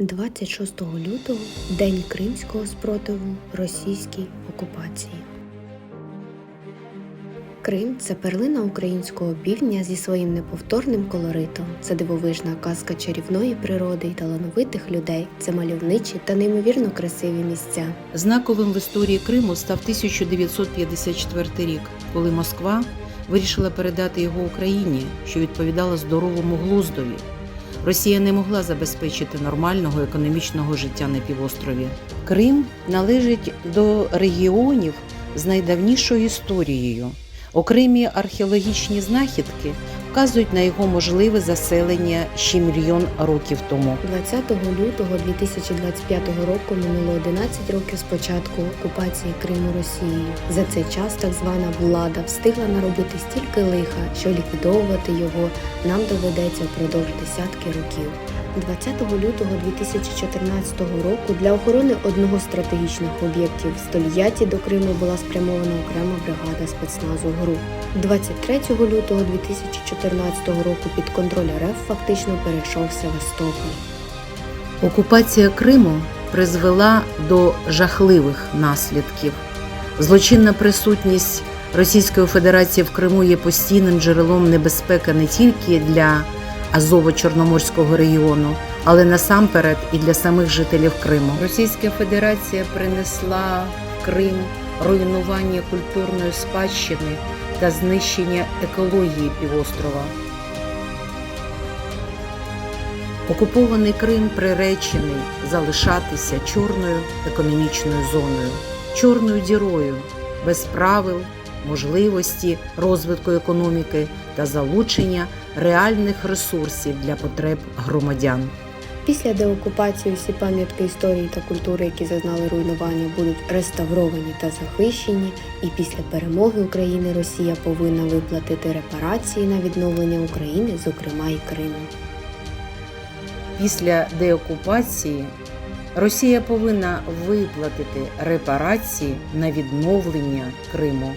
26 лютого День кримського спротиву російській окупації. Крим це перлина українського півдня зі своїм неповторним колоритом. Це дивовижна казка чарівної природи й талановитих людей. Це мальовничі та неймовірно красиві місця. Знаковим в історії Криму став 1954 рік, коли Москва вирішила передати його Україні, що відповідало здоровому глуздові. Росія не могла забезпечити нормального економічного життя на півострові. Крим належить до регіонів з найдавнішою історією. Окремі археологічні знахідки вказують на його можливе заселення ще мільйон років тому. 20 лютого 2025 року минуло 11 років з початку окупації Криму Росією. За цей час так звана влада встигла наробити стільки лиха, що ліквідовувати його нам доведеться впродовж десятки років. 20 лютого 2014 року для охорони одного з стратегічних об'єктів в Стольяті до Криму була спрямована окрема бригада спецназу ГРУ. 23 лютого 2014 року під контроль РФ фактично перейшов Севастополь. Окупація Криму призвела до жахливих наслідків. Злочинна присутність Російської Федерації в Криму є постійним джерелом небезпеки не тільки для Азово-Чорноморського регіону, але насамперед і для самих жителів Криму. Російська Федерація принесла Крим руйнування культурної спадщини та знищення екології півострова. Окупований Крим приречений залишатися чорною економічною зоною, чорною дірою без правил, можливості розвитку економіки та залучення реальних ресурсів для потреб громадян. Після деокупації всі пам'ятки історії та культури, які зазнали руйнування, будуть реставровані та захищені. І після перемоги України Росія повинна виплатити репарації на відновлення України, зокрема і Криму. Після деокупації Росія повинна виплатити репарації на відновлення Криму.